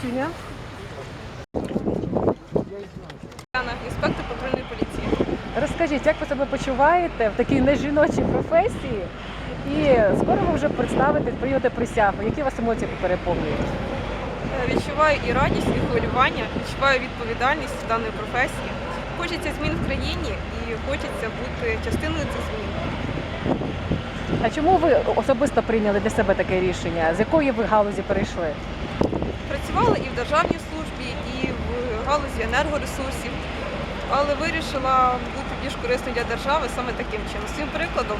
Кітюня. Яна, інспектор патрульної поліції. Розкажіть, як ви себе почуваєте в такій нежіночій професії? І скоро ви вже представите, приймете присягу. Які вас емоції переповнюють? Е, Відчуваю і радість, і хвилювання, відчуваю відповідальність в даної професії. Хочеться змін в країні і хочеться бути частиною цих змін. А чому ви особисто прийняли для себе таке рішення? З якої ви галузі перейшли? Працювала і в державній службі, і в галузі енергоресурсів, але вирішила бути більш корисною для держави саме таким чином. Своїм прикладом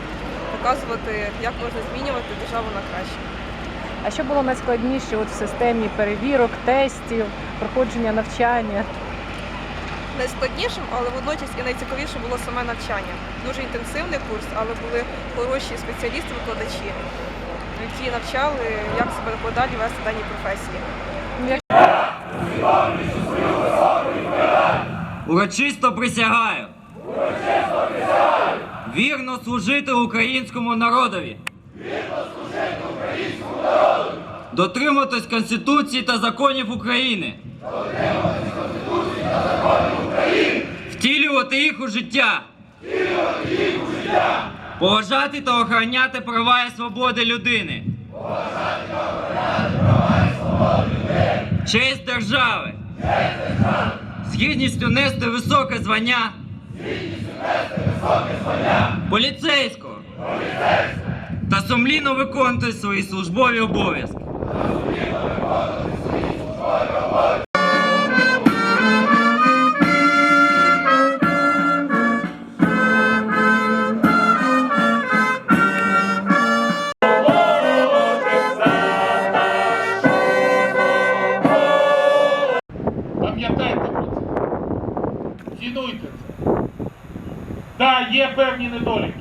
показувати, як можна змінювати державу на краще. А що було найскладніше от в системі перевірок, тестів, проходження навчання? Найскладнішим, але водночас і найцікавіше було саме навчання. Дуже інтенсивний курс, але були хороші спеціалісти-викладачі, які навчали, як себе подалі вести в даній професії. Урочисто присягаю. Урочисто присягаю. Вірно служити українському народові. Вірно служити українському народу. Дотримуватись Конституції та законів України. Втілювати їх у життя. Поважати та охороняти права і свободи людини. поважати права, Честь держави з гідністю нести високе звання, поліцейського та сумлінно виконувати свої службові обов'язки. Цінуйте це. Так, є певні недоліки.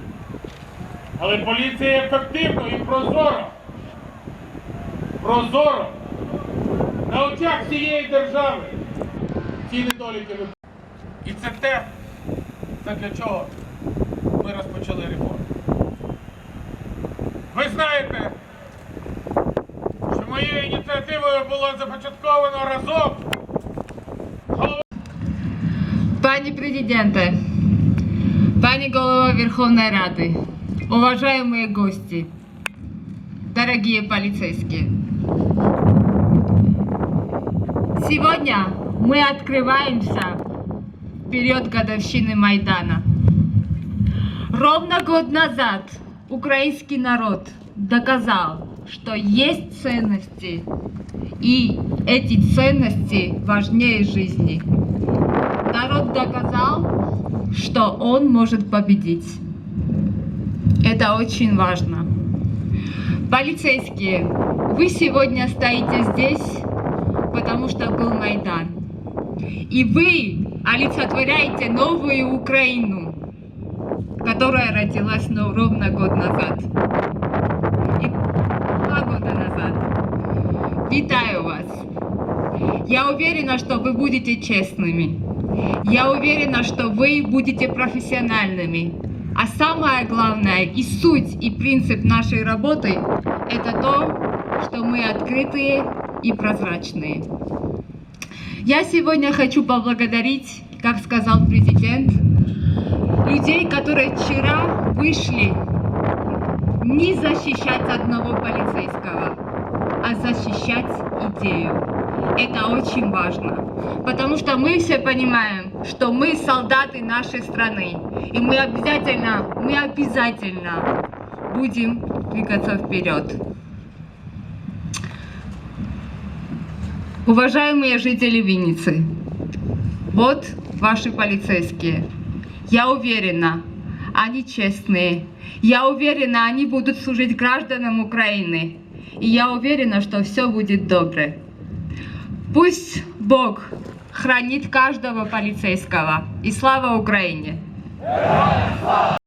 Але поліція ефективно і прозоро. Прозоро. На очах всієї держави. Ці недоліки ви. І це те, це для чого ми розпочали реформу. Ви знаєте, що моєю ініціативою було започатковано разом Пане президенте, пане голова Верховной Рады, уважаемые гости, дорогие полицейские. Сегодня мы открываемся в период годовщины Майдана. Ровно год назад украинский народ доказал, что есть ценности, и эти ценности важнее жизни. Народ доказал, что он может победить. Это очень важно. Полицейские, вы сегодня стоите здесь, потому что был Майдан. И вы олицетворяете новую Украину, которая родилась ну, ровно год назад. И два года назад. Витаю вас. Я уверена, что вы будете честными. Я уверена, что вы будете профессиональными. А самое главное, и суть, и принцип нашей работы – это то, что мы открытые и прозрачные. Я сегодня хочу поблагодарить, как сказал президент, людей, которые вчера вышли не защищать одного полицейского, а защищать идею. Это очень важно, потому что мы все понимаем, что мы солдаты нашей страны, и мы обязательно, мы обязательно будем двигаться вперед. Уважаемые жители Винницы, вот ваши полицейские. Я уверена, они честные. Я уверена, они будут служить гражданам Украины. И я уверена, что все будет добре. Пусть Бог хранит каждого полицейского. И слава Украине!